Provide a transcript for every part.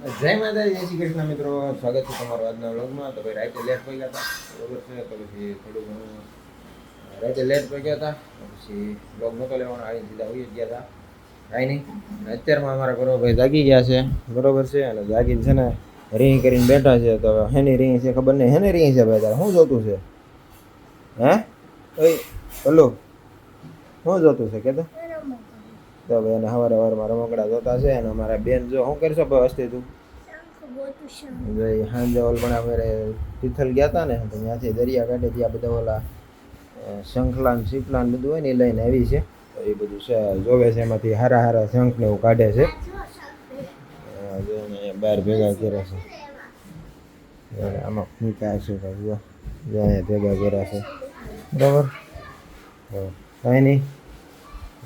જય માતાજી, જય શ્રી કૃષ્ણ મિત્રો. સ્વાગત છે તમારું આજના વ્લોગમાં. તો ભાઈ રાતે લેટ પડી ગયા હતા. બરોબર છે? તો પછી થોડું ઘણું રાતે લેટ પડી ગયા હતા પછી વ્લોગ નહોતો લેવાનો આવીને સીધા હોઈ ગયા હતા. કાંઈ નહીં. અત્યારમાં અમારા ઘરો ભાઈ જાગી ગયા છે. બરોબર છે? અને જાગીને છે ને રીંગ કરીને બેઠા છે. તો હેની રીંગ છે, ખબર નહીં. હેની રીંગ છે ભાઈ તારે. શું જોતું છે? હે? ઓય હલો શું જોતું છે? કે તો તો હવે એને સવારે સવારમાં રમકડા જોતા છે અને અમારા બેન જો શું કરશો ભાઈ વસ્તી તું? સાંજે ઓલ પણ અમે તિથલ ગયા હતા ને ત્યાંથી દરિયા કાંઠે ત્યાં બધા ઓલા શંખલાન શંખલા ને શીપલા ને બધું હોય ને એ લઈને આવી છે. તો એ બધું છે, જોવે છે એમાંથી હારા હારા શંખ ને એવું કાઢે છે. બહાર ભેગા કર્યા છે. આમાં મૂક્યા છે જો. અહીંયા ભેગા કર્યા છે. બરાબર? કાંઈ નહીં.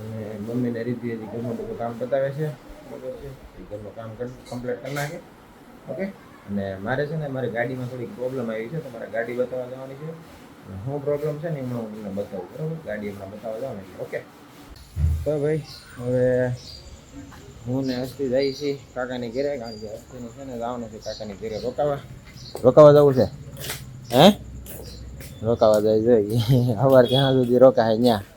અને મમ્મીને રીતિ હજી ઘરમાં બધું કામ બતાવે છે. બરોબર છે એ ઘરનું કામ કમ્પ્લીટ કરી નાખે. ઓકે અને મારે છે ને, મારી ગાડીમાં થોડીક પ્રોબ્લેમ આવી છે. તો મારે ગાડી બતાવવા જવાની છે. શું પ્રોબ્લેમ છે ને એમાં હું તમને બતાવું. બરાબર? ગાડી હમણાં બતાવવા જવાની છે. ઓકે તો ભાઈ, હવે હું ને હસ્તી જઈ છીએ કાકાની ઘરે, કારણ કે હસ્તીનું છે ને જવાનું છે કાકાની ઘેરે રોકાવા. રોકાવા જવું છે? હે? રોકાવા જાય જોઈએ સવાર ક્યાં સુધી રોકાય ત્યાં.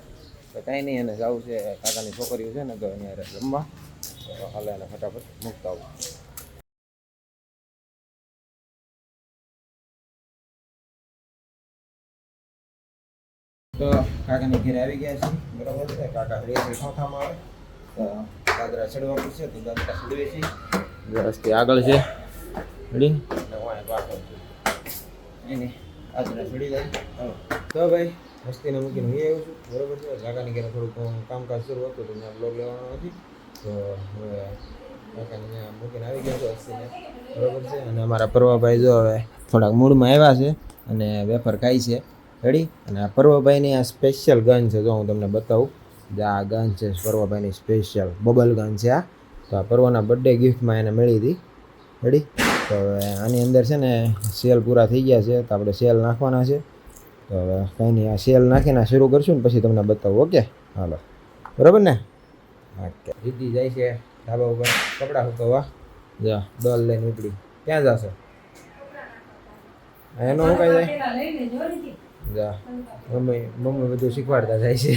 તો કાંઈ નહીં, એને જવું છે, કાકાની છોકરીઓ છે ને, તો એને રમવા હાલે એને ફટાફટ મૂકતા આવું. તો કાકાની ઘરે આવી ગયા છે બરાબર છે? કાકા રેતી ચોથામાં આવે. તો દાદરા ચડવા પડશે, તો દાદરા ચડવે છે. રસ્તે આગળ છે. રેડી? હું અહીંયા પાછળ છું. એને દાદરા ચડી જાય. તો ભાઈ વસ્તીને મૂકીને હું આવ્યો છું. બરોબર છે? કાકાની ઘરે થોડુંક કામકાજ શરૂ હતું તો મેં બ્લોગ લેવાનો નથી. તો હવે કાકાને મૂકીને આવી ગયો છું હસ્તીને બરોબર છે? અને અમારા પર્વભાઈ જો હવે થોડાક મૂડમાં આવ્યા છે અને વેફર ખાય છે. રેડી અને આ પર્વભાઈની આ સ્પેશિયલ ગન છે, જો હું તમને બતાવું. જે આ ગન છે, પર્વભાઈની સ્પેશિયલ બબલ ગન છે આ. તો આ પર્વના બર્થડે ગિફ્ટમાં એને મળી હતી. રેડી તો આની અંદર છે ને સેલ પૂરા થઈ ગયા છે, તો આપણે સેલ નાખવાના છે. તો હવે કંઈ નહીં આ સેલ નાખીને આ શરૂ કરશું ને પછી તમને બતાવું ઓકે? હાલો. બરાબર ને? ઓકે. દીદી જાય છે ધાબા ઉપર કપડાં સુકવવા. જા. ડોલ લઈને ઉપડી. ક્યાં જશો? એનો શું કાંઈ જાય? જા મમ્મી મમ્મી બધું શીખવાડતા જાય છે.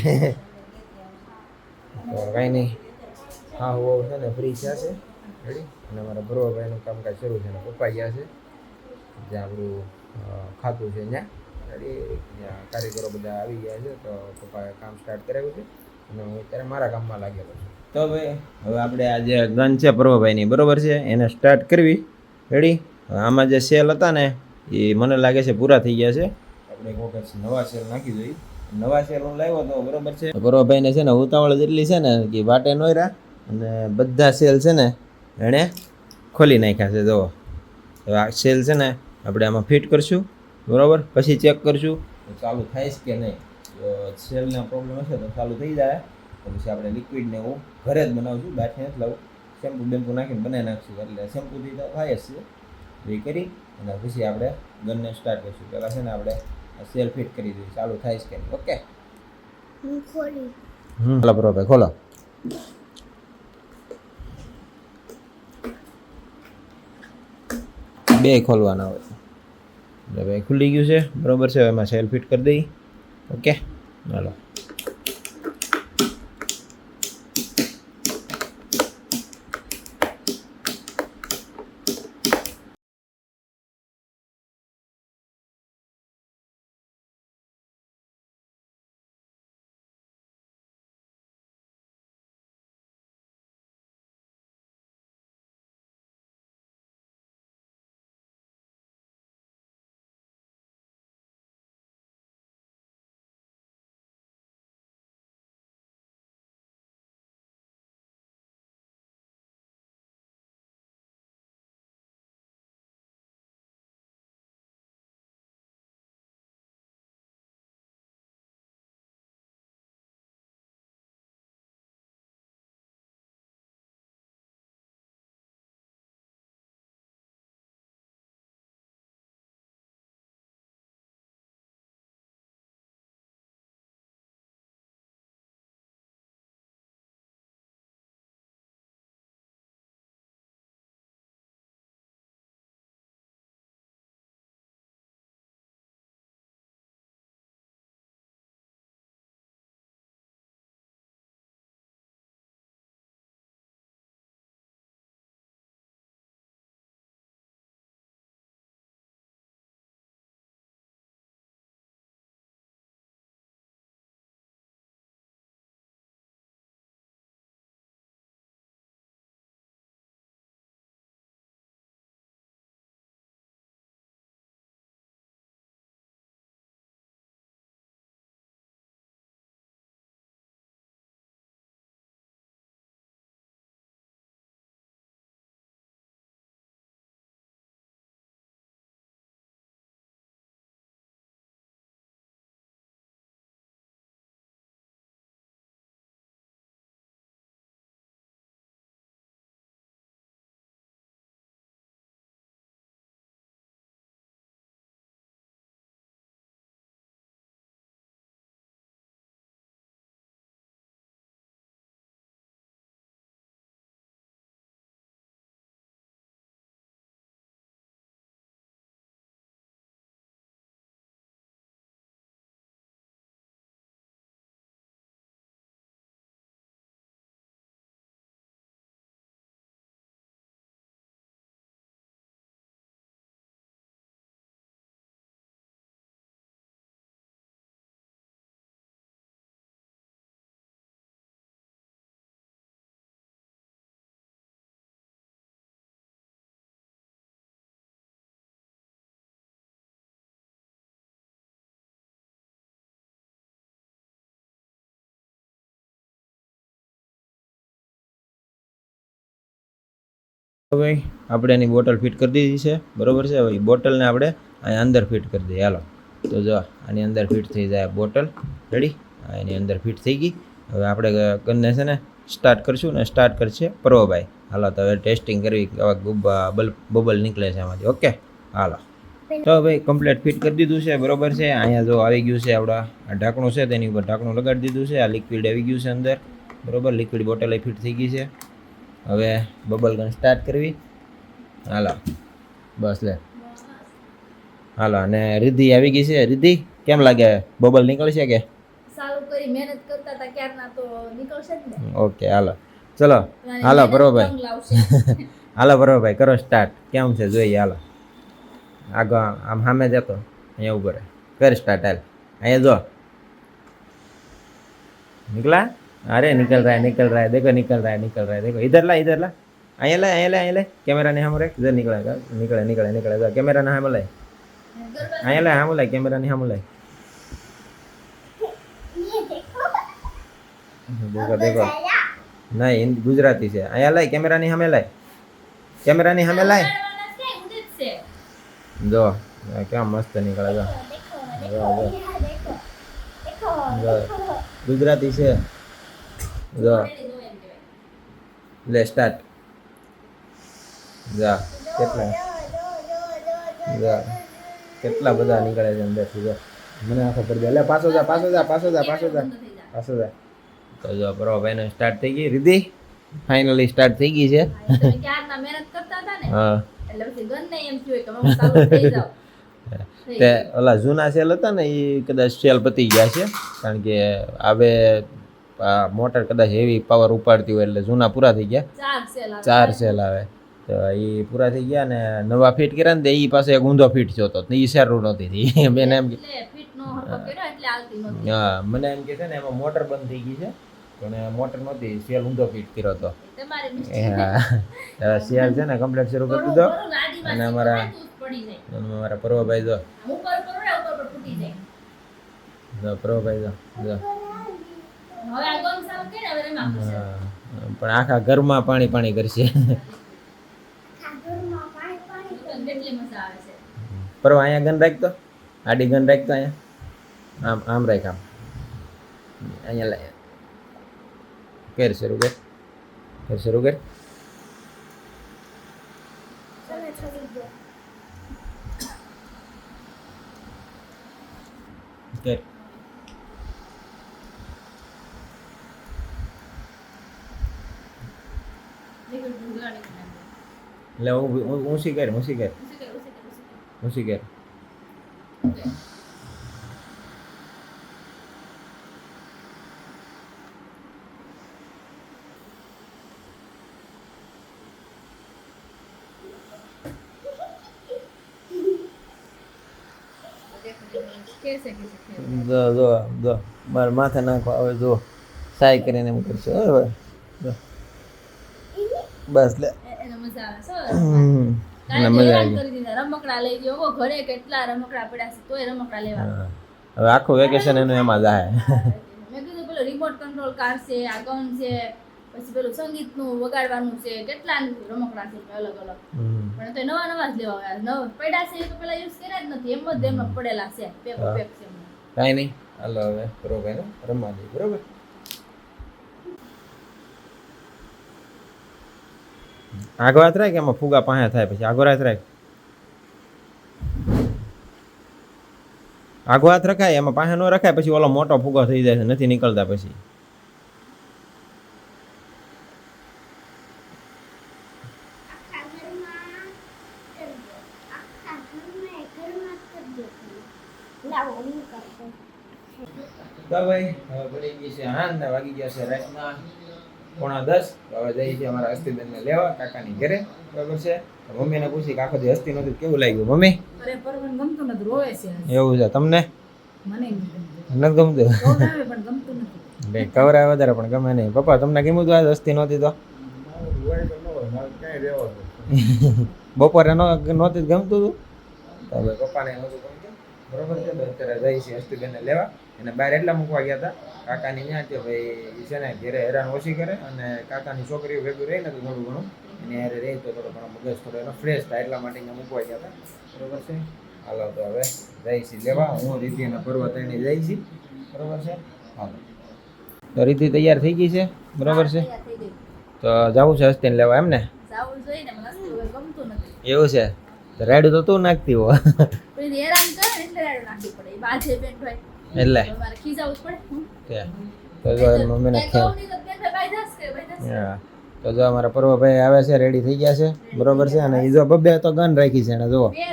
તો કાંઈ નહીં હા હો છે ને ફ્રી થયા છે. રેડી અને અમારા ભાઈનું કામકાજ શરૂ છે અને પપ્પા ગયા છે. જ્યાં આપણું ખાતું છે ત્યાં. કારીગરો બધા આવી ગયા છે તો પપ્પાએ કામ સ્ટાર્ટ કરાવ્યું છે અને હું અત્યારે મારા કામમાં લાગેલો છું. તો ભાઈ હવે આપણે આ જે ગન છે પ્રભાભાઈની બરોબર છે? એને સ્ટાર્ટ કરવી. રેડી આમાં જે સેલ હતા ને એ મને લાગે છે પૂરા થઈ ગયા છે. આપણે એક વખત નવા સેલ નાખી જોઈએ. નવા સેલ હું લાવ્યો તો બરોબર છે. પ્રભાભાઈને છે ને ઉતાવળ જેટલી છે ને કે વાટે નોયરા અને બધા સેલ છે ને એણે ખોલી નાખ્યા છે જુઓ. હવે આ સેલ છે ને આપણે આમાં ફિટ કરશું. બરોબર? પછી ચેક કરશું. ચાલુ થાય છે કે નહીં? સેલના પ્રોબ્લેમ હશે તો ચાલુ થઈ જાય. તો પછી આપણે લિક્વિડને એવું ઘરે જ બનાવશું. બાકી નથી લાવું. શેમ્પુ બેમ્પુ નાખીને બનાવી નાખશું. એટલે શેમ્પુથી તો થાય જ છે. એ કરી અને પછી આપણે ગનને સ્ટાર્ટ કરીશું. પહેલાં છે ને આપણે સેલ ફિટ કરી દઈએ. ચાલુ થાય છે કે નહીં? ઓકે હમ ખોલો બરોબર ખોલો. બે ખોલવાના હોય. એટલે ભાઈ ખુલી ગયું છે. બરોબર છે, હવે એમાં સેલ ફિટ કરી દઈ. ઓકે ચાલો હવે આપણે એની બોટલ ફિટ કરી દીધી છે. બરોબર છે? હવે બોટલને આપણે અહીંયા અંદર ફિટ કરી દઈએ. હાલો. તો જો, આની અંદર ફિટ થઈ જાય બોટલ. રેડી? એની અંદર ફિટ થઈ ગઈ. હવે આપણે ગનને છે ને, સ્ટાર્ટ કરશું ને સ્ટાર્ટ કરશે પર્વભાઈ. હાલો, તો હવે ટેસ્ટિંગ કરવી આવા બલ્બ બલ, બબલ નીકળે છે આમાંથી. ઓકે? હાલો. તો ભાઈ કમ્પ્લીટ ફિટ કરી દીધું છે. બરોબર છે? અહીંયા જો આવી ગયું છે આપણા ઢાંકણું છે, તેની ઉપર ઢાંકણું લગાડી દીધું છે. આ લિક્વિડ આવી ગયું છે અંદર. બરોબર? લિક્વિડ બોટલ ફિટ થઈ ગઈ છે. હવે બબલ ગન સ્ટાર્ટ કરવી. હાલો. બસ લે. હાલો અને રિદ્ધિ આવી ગઈ છે. રિદ્ધિ કેમ લાગે? બબલ નીકળશે કે? ઓકે હાલો. ચલો. હાલો બરોબર હાલો બરોબર કરો સ્ટાર્ટ કેમ છે? જોઈએ હાલો. આગળ આમ સામે જતો અહીંયા ઊભો રહે. કર સ્ટાર્ટ હાલ. અહીંયા જો. નીકળ્યા? अरे निकल रहा है निकल रहा है देखो निकल रहा है निकल रहा है देखो इधर ला इधर ला અહીંયા લે અહીંયા લે અહીંયા લે કેમેરા ને સામે રાખ ઇધર નીકળે નીકળે નીકળે નીકળે જો કેમેરા ને સામે લાય ગરબા અહીંયા લે સામે લાય કેમેરા ની સામે લાય દેખો દેખો નહીં હિન્દી ગુજરાતી છે અહીંયા લાય કેમેરા ની સામે લાય કેમેરા ની સામે લાય વગાડવાના છે, ઉડે જ છે. જો આ કેમ મસ્ત નીકળે જો જો, જો. જો. ગુજરાતી છે જો. લે સ્ટાર્ટ જા. કેટલા? જા. કેટલા બધા નીકળે છે અંદરથી જો. મને આખો પડી જાય લે પાછો જા પાછો જા પાછો જા પાછો જા પાછો જા. તો જો બરો ભાઈનો સ્ટાર્ટ થઈ ગઈ. રીધી? ફાઇનલી સ્ટાર્ટ થઈ ગઈ છે. મહેનત કરતા હતા ને? હા. એટલે પછી ગનને એમ થયું કે હું સારું થઈ જાઉં. તે ઓલા જૂના સેલ હતા ને એ કદાચ સેલ પતી ગયા છે. કારણ કે હવે મોટર કદાચ હેવી પાવર ઉપાડતી હોય એટલે જૂના પૂરા થઈ ગયા. ચાર સેલ આવે. તો એ પૂરા થઈ ગયા ને નવા ફિટ કર્યા ને એ પાસે એક ઊંધો ફિટ થયો હતો. એ સારું નહોતી બેન એમ. હા મને એમ કે છે ને એમાં મોટર બંધ થઈ ગઈ છે. પણ મોટર નહોતી સેલ ઊંધો ફિટ કર્યો હતો. સેલ છે ને કમ્પ્લેટ શરૂ કરી દીધો. અને અમારા અમારા- થાય જો. પ્રભાભાઈ જો જો. પણ આખા ઘરમાં પાણી પાણી કરશે. લોકોને કેટલી મજા આવે છે? પરવા અહીંયા ગન રાખતો આડી ગન રાખતો અહીંયા. આમ આમ રાખ આમ. અહીંયા લાય કેર શરૂ કર કેર શરૂ કર કર નીકળ, નીકળ, નીકળ. એટલે ઊભી- ઊ- ઊંચી કર ઊંચી કર ઉસી કર, ઉસી કર, ઉસી કર. ઊંચી કર કેસે, કેસે, કેસે. જો જો જો મારે માથે નાખવા આવે જો સાય કરીને એમ કરશે હવે જો. બસ લે એ- એને મજા આવે રમકડા લઈ ગયો. ઘરે કેટલા રમકડા પડ્યા છે તોય રમકડા લેવા. હવે આખું વેકેશન એનું એમાં જાય. મેં કીધું પેલો રિમોટ કંટ્રોલ કાર છે આ ગન છે પછી પેલું સંગીતનું વગાડવાનું છે કેટલા રમકડા છે અલગ અલગ. પણ તો નવા નવા જ લેવા આવ્યા નવ પડ્યા છે તો પેલા યુઝ કર્યા જ નથી એમ જ એમ પડેલા છે પેકો પેક છે કાંઈ નહીં. હાલો હવે બરોબર રમવા દઈએ બરોબર? આગો હાથ રાખ એમાં ફુગા પાસે થાય પછી? આગો હાથ રાખ આગો હાથ રખાય એમાં પાસે ન રખાય પછી ઓલો મોટો ફુગો થઈ જાય છે નથી નીકળતા પછી. ભાઈ હવે પડી ગઈ છે હાન વાગી ગયા છે રાતના. પોણા દસ. હવે જઈએ છીએ અમારા હસ્તીબેનને લેવા કાકાની ઘરે. બરાબર છે? મમ્મીને પૂછી કે જે અસ્થિ નથી નહોતી. કેવું લાગ્યું મમ્મી? અરે પરવન ગમતું નથી રોવે છે એવું છે તમને? મને નથી ગમતું. નથી ગમતું. ખવડાવે પણ ગમતું નથી. બે કવરાય વધારે પણ ગમે નહીં. પપ્પા તમને કેમ હતું આજ હસ્તી નહોતી તો? બપોરે નો નહોતી જ ગમતું હતું તો પપ્પાને નહોતું બરોબર છે? તો અત્યારે જઈ છે હસ્તીબેનને લેવા. એને બહાર એટલા મૂકવા ગયા હતા. કાકાની ત્યાં કે ભાઈ છે ને ઘેરે હેરાન ઓછી કરે અને કાકાની છોકરીઓ ભેગું રહી ને તો થોડું ઘણું. એને હારે રહી તો થોડો ઘણો મગજ થોડો એનો ફ્રેશ થાય એટલા માટે અહીંયા મૂકવા ગયા હતા. બરોબર છે? હાલો તો હવે જઈ છીએ લેવા. હું રીતિ અને પર્વત એને જઈ છીએ બરોબર છે? હાલો. તો રીતિ તૈયાર થઈ ગઈ છે? બરોબર છે. તો જવું છે હસ્તીને લેવા એમ ને? જાવું જોઈએ ને મને હસ્તી વગર ગમતું નથી. એવું છે? તો રાયડું તો તું નાખતી હો એટલે પડે. તો મારે ખીજાવું જ પડે. તો મમ્મીને તો અમારા પર્વભાઈ આવે છે રેડી થઈ ગયા છે. બરોબર છે? અને એ જો બબ્બે તો ગન રાખી છે એને જો બે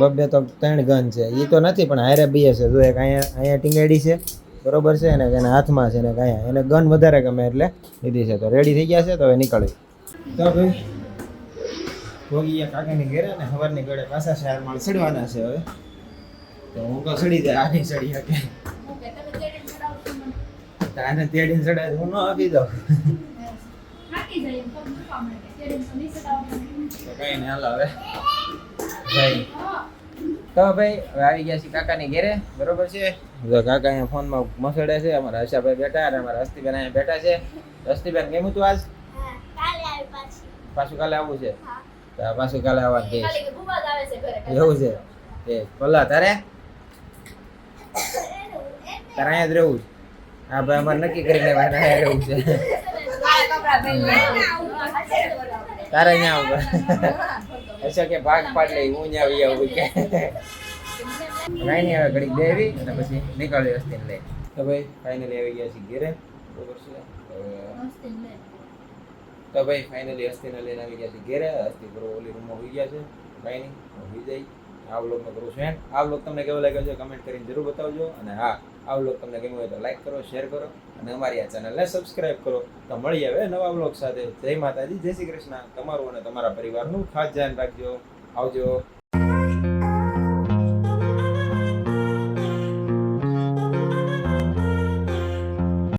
બબ્બે તો ત્રણ ગન છે. એ તો નથી પણ હારે બીએ છે. જો એક અહીંયા અહીંયા ટીંગાડી છે બરોબર છે? અને એના હાથમાં છે ને કાંઈ એને ગન વધારે ગમે એટલે લીધી છે. તો રેડી થઈ ગયા છે તો હવે નીકળી. તો ભાઈ ભોગી કાકાની ઘેરે ને સવારની ગળે પાછા શહેરમાં ચડવાના છે હવે. તો હું તો ચડી જાય આની ચડી શકે. હું તેડીને ચડાય હું ન આપી દઉં. કઈ નહીં હાલ હવે. ભાઈ તો ભાઈ હવે આવી ગયા છે કાકાની ઘેરે બરોબર છે? તો કાકા અહીંયા ફોનમાં મસડે છે અમારા હર્ષાભાઈ બેઠા અને અમારા હસ્તીબેન અહીંયા બેઠા છે. હસ્તીબેન કેમ હતું આજ? પાછું કાલે આવવું છે? પાછું કાલે આવવાનું એવું છે. એ ભલા તારે? તારે જ રહેવું છે. હા, ભાઈ, અમારે નક્કી કરીને અહીંયા રહેવું છે. તારે અહીંયા આવું અચ્છા, કે ભાગ પાડ લઈ, હું અહીંયા આવી આવું કે? કાંઈ નહીં હવે ઘડીક દેવી અને પછી નીકળી હસ્તીને લઈ. તો ભાઈ ફાઇનલી આવી ગયા છીએ ઘેરે. બરોબર છે? તો ભાઈ ફાઇનલી હસ્તીને લઈને આવી ગયા છે ઘેરે. હસ્તી કરો ઓલી રૂમમાં હોઈ ગયા છે. કાંઈ નહીં હોઈ જાય આ વ્લોગમાં કરું છું એન્ડ આ વ્લોગ તમને કેવો લાગ્યો છે? કમેન્ટ કરીને જરૂર બતાવજો. અને હા આ વ્લોગ તમને ગમ્યો હોય તો લાઈક કરો શેર કરો અને અમારી આ ચેનલને સબસ્ક્રાઇબ કરો. તો મળીએ હવે નવા વ્લોગ સાથે. જય માતાજી, જય શ્રી કૃષ્ણ. તમારું અને તમારા પરિવારનું ખાસ ધ્યાન રાખજો. આવજો.